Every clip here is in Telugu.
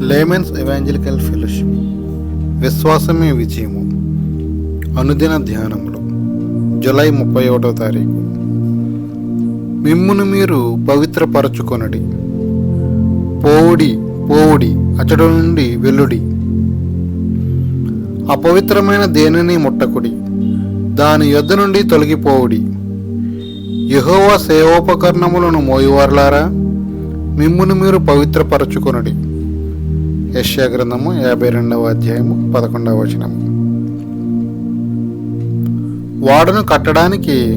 Laymen's evangelical fellowship. విశ్వాసమే విజయము. అనుదిన ధ్యానములు. జూలై ముప్పై ఒకటో తారీఖు. మిమ్మును మీరు పవిత్రపరచుకొనడి. పోవుడి పోవుడి అచడు నుండి వెల్లుడి అపవిత్రమైన దేనిని ముట్టకుడి. దాని యొద్ద నుండి తొలగిపోవుడి. యహోవ సేవోపకరణములను మోయువార్లారా? మిమ్మును మీరు పవిత్రపరచుకొనడి. యశ్యాగ్రంథము యాభై రెండవ అధ్యాయము పదకొండవ వచనము. వాడను కట్టడానికి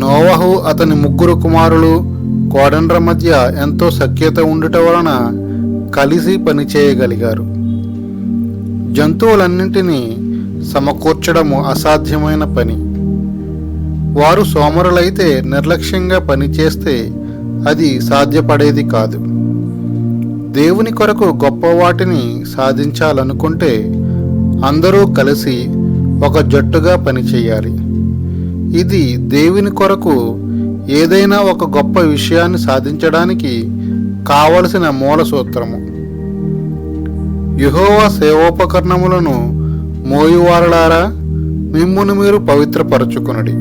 నోవహు అతని ముగ్గురు కుమారులు కోడండ్ర మధ్య ఎంతో సఖ్యత ఉండుట వలన కలిసి పనిచేయగలిగారు జంతువులన్నింటినీ సమకూర్చడము అసాధ్యమైన పని. వారు సోమరులైతే నిర్లక్ష్యంగా పనిచేస్తే అది సాధ్యపడేది కాదు. దేవుని కొరకు గొప్ప వాటిని సాధించాలనుకుంటే అందరూ కలిసి ఒక జట్టుగా పనిచేయాలి. ఇది దేవుని కొరకు ఏదైనా ఒక గొప్ప విషయాన్ని సాధించడానికి కావలసిన మూల సూత్రము. యుహోవా సేవోపకరణములను మోయువారలారా మిమ్మును మీరు పవిత్రపరచుకునడి.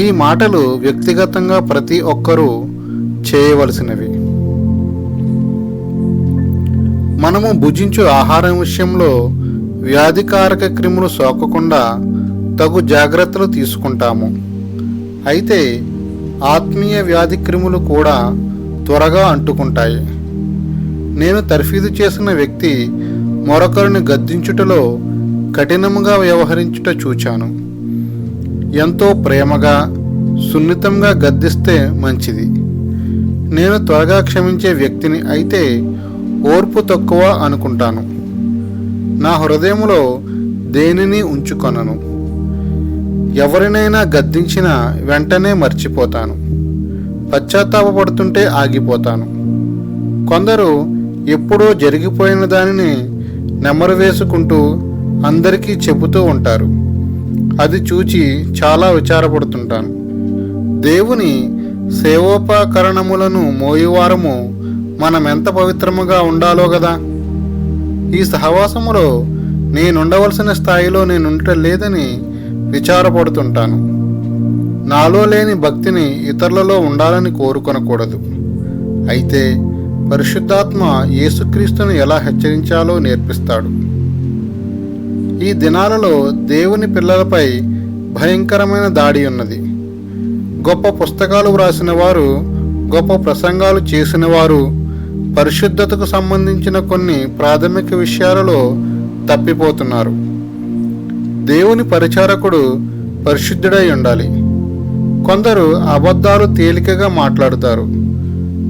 ఈ మాటలు వ్యక్తిగతంగా ప్రతి ఒక్కరూ చేయవలసినవి. మనము భుజించు ఆహారం విషయంలో వ్యాధికారక క్రిములు సోకకుండా తగు జాగ్రత్తలు తీసుకుంటాము. అయితే ఆత్మీయ వ్యాధి క్రిములు కూడా త్వరగా అంటుకుంటాయి. నేను తర్ఫీదు చేసిన వ్యక్తి మరొకరిని గద్దించుటలో కఠినముగా వ్యవహరించుట చూచాను. ఎంతో ప్రేమగా సున్నితంగా గద్దిస్తే మంచిది. నేను త్వరగా క్షమించే వ్యక్తిని అయితే ఓర్పు తక్కువ అనుకుంటాను. నా హృదయంలో దేనిని ఉంచుకొనను? ఎవరినైనా గద్దించినా వెంటనే మర్చిపోతాను. పశ్చాత్తాపడుతుంటే ఆగిపోతాను. కొందరు ఎప్పుడో జరిగిపోయిన దానిని నెమరు వేసుకుంటూ అందరికీ చెబుతూ ఉంటారు. అది చూచి చాలా విచారపడుతుంటాను. దేవుని సేవోపకరణములను మోయువారము మనం ఎంత పవిత్రముగా ఉండాలో కదా ఈ సహవాసములో నేనుండవలసిన స్థాయిలో నేనుండటం లేదని విచారపడుతుంటాను. నాలో లేని భక్తిని ఇతరులలో ఉండాలని కోరుకొనకూడదు. అయితే పరిశుద్ధాత్మ యేసుక్రీస్తును ఎలా హెచ్చరించాలో నేర్పిస్తాడు. ఈ దినాలలో దేవుని పిల్లలపై భయంకరమైన దాడి ఉన్నది. గొప్ప పుస్తకాలు వ్రాసిన వారు గొప్ప ప్రసంగాలు చేసిన వారు పరిశుద్ధతకు సంబంధించిన కొన్ని ప్రాథమిక విషయాలలో తప్పిపోతున్నారు. దేవుని పరిచారకుడు పరిశుద్ధుడై ఉండాలి. కొందరు అబద్ధాలు తేలికగా మాట్లాడుతారు.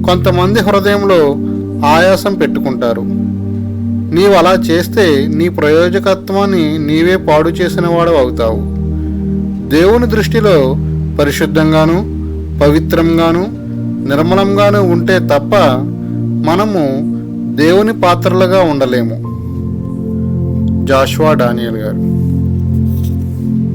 కొంతమంది హృదయంలో ఆయాసం పెట్టుకుంటారు. నీవు అలా చేస్తే నీ ప్రయోజకత్వాన్ని నీవే పాడు చేసిన వాడు అవుతావు. దేవుని దృష్టిలో పరిశుద్ధంగాను పవిత్రంగాను నిర్మలంగాను ఉంటే తప్ప మనము దేవుని పాత్రలుగా ఉండలేము. జాషువా డానియల్ గారు.